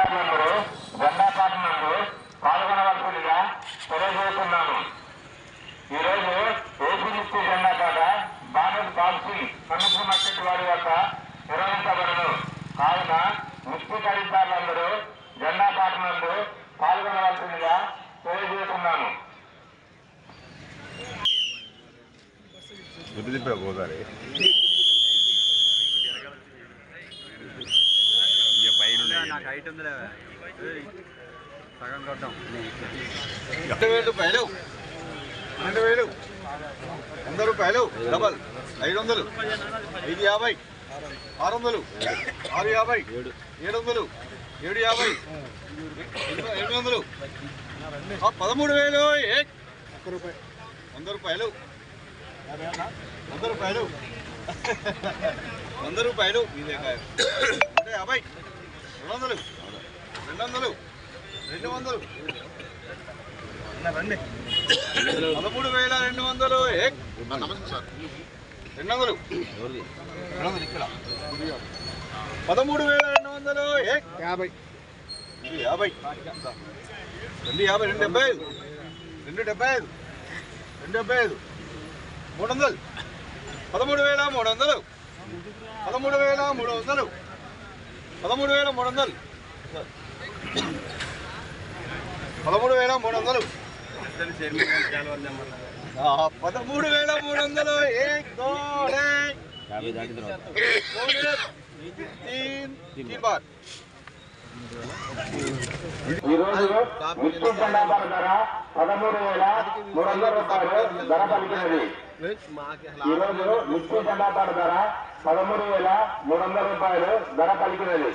అధికారులందరూ జెండా పాటనందు పాల్గొనవలసిందిగా తెలియజేస్తున్నాను. ఈరోజు ఏపీనిస్తి జెండా పాట బాబు పాలసీ కమిషన్ మార్కెట్ వారి వద్ద నిర్వహించబడను. కావున మిస్టి ఖరీదారులందరూ జెండా పాటనందు పాల్గొనవలసిందిగా తెలియజేస్తున్నాను. గుర్తు చెప్పా హైట్ ఉందిలే ఏయ్, సగం కొట్టాం రెండు వేలు రూపాయలు? రెండు వేలు? వంద రూపాయలు? డబల్. ఐదు వందలు. ఐదు యాభై. ఆరు వందలు. ఆరు యాభై. ఏడు వందలు. ఏడు యాభై. ఎనిమిది- ఎనిమిది వందలు పదమూడు వేలు. ఏ? వంద రూపాయలు. వంద రూపాయలు. వంద రూపాయలు. ఇదే యాభై. రెండు వందలు రెండు వందలు రెండు. వందలు రండి పదమూడు వేల రెండు వందలు రెండు వందలు ఇక్కడ. పదమూడు వేల రెండు వందలు యాభై. యాభై. రెండు యాభై రెండు డెబ్బై ఐదు. రెండు డెబ్బై ఐదు. రెండు డెబ్బై ఐదు. మూడు వందలు పదమూడు వేల మూడు వందలు పదమూడు వేల మూడు వందలు పదమూడు వేల మూడు వందలు. పదమూడు వేల మూడు వందలు. పదమూడు వేల మూడు వందలు. ఏక్ దో ఏక్. తీన్ తీన్ బార్ ఈ రోజు మిస్టి జెండా పాట ధర పదమూడు వేల మూడు వందల రూపాయలు ధర పలికినది. ఈ రోజు మిస్టి ధర పదమూడు వేల మూడు వందల రూపాయలు ధర పలికినది.